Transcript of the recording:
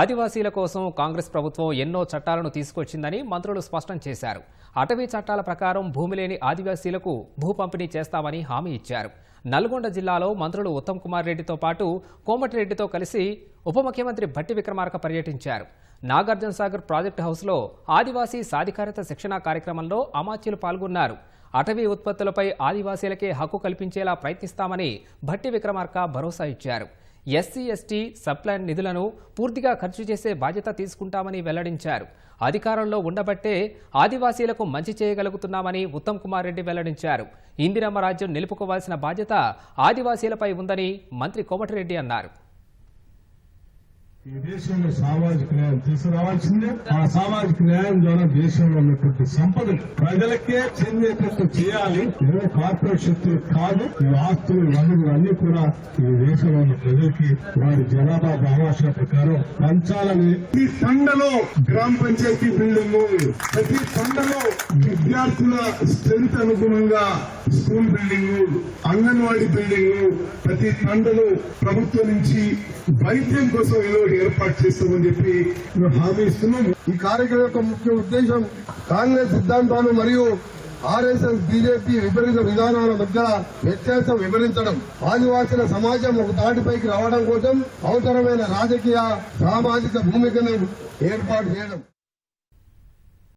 ఆదివాసీల కోసం కాంగ్రెస్ ప్రభుత్వం ఎన్నో చట్టాలను తీసుకొచ్చిందని మంత్రులు స్పష్టం చేశారు. అటవీ చట్టాల ప్రకారం భూమి లేని ఆదివాసీలకు భూ పంపిణీ చేస్తామని హామీ ఇచ్చారు. నల్గొండ జిల్లాలో మంత్రులు ఉత్తమ్ కుమార్ రెడ్డితో పాటు కోమటిరెడ్డితో కలిసి ఉప ముఖ్యమంత్రి భట్టి విక్రమార్క పర్యటించారు. నాగార్జున సాగర్ ప్రాజెక్టు హౌస్లో ఆదివాసీ సాధికారత శిక్షణా కార్యక్రమంలో అమాత్యులు పాల్గొన్నారు. అటవీ ఉత్పత్తులపై ఆదివాసీలకే హక్కు కల్పించేలా ప్రయత్నిస్తామని భట్టి విక్రమార్క భరోసా ఇచ్చారు. ఎస్సీ ఎస్టీ సబ్ప్లాన్ నిధులను పూర్తిగా ఖర్చు చేసే బాధ్యత తీసుకుంటామని వెల్లడించారు. అధికారంలో ఉండబట్టే ఆదివాసీలకు మంచి చేయగలుగుతున్నామని ఉత్తమ్ కుమార్ రెడ్డి వెల్లడించారు. ఇందిరమ్మ రాజ్యం నిలుపుకోవాల్సిన బాధ్యత ఆదివాసీలపై ఉందని మంత్రి కోమటిరెడ్డి అన్నారు. ఈ దేశంలో సామాజిక న్యాయం తీసుకురావాల్సిందే. ఆ సామాజిక న్యాయం ద్వారా దేశంలో ఉన్నటువంటి సంపద ప్రజలకే చెందేటట్టు చేయాలి. ఏదో కార్పొరేట్ శక్తులు కాదు ఈ ఆస్తులు వనరులు అన్ని కూడా ఈ దేశంలో ఉన్న ప్రజలకి వారి జనాభా భావాష ప్రకారం పంచాలని. ప్రతి తండలో గ్రామ పంచాయతీ బిల్డింగ్ ప్రతి తండలో విద్యార్థుల స్ట్రెంత్ అనుగుణంగా స్కూల్ బిల్డింగ్ అంగన్వాడీ బిల్డింగ్ ప్రతి తండలో ప్రభుత్వం నుంచి వైద్యం కోసం ఏర్పాటు చేస్తామని చెప్పి మేము హామీ ఇస్తున్నాం ఈ కార్యక్రమం యొక్క ముఖ్య ఉద్దేశం కాంగ్రెస్ సిద్ధాంతాలు మరియు ఆర్ఎస్ఎస్ బీజేపీ విపరీత విధానాల మధ్య వ్యత్యాసం వివరించడం ఆదివాసీల సమాజం ఒక తాటిపైకి రావడం కోసం అవసరమైన రాజకీయ సామాజిక భూమికను ఏర్పాటు చేయడం.